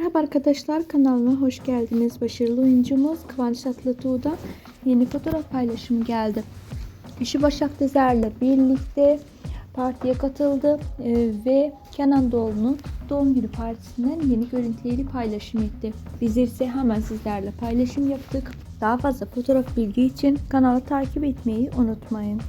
Merhaba arkadaşlar kanalıma hoş geldiniz. Başarılı oyuncumuz Kıvanç Tatlıtuğ'dan yeni fotoğraf paylaşımı geldi. Eşi Başak Dezer'le birlikte partiye katıldı e, ve Kenan Doğulu'nun doğum günü partisinden yeni görüntüleri paylaşım etti. Biz ise hemen sizlerle paylaşım yaptık. Daha fazla fotoğraf bilgi için kanalı takip etmeyi unutmayın.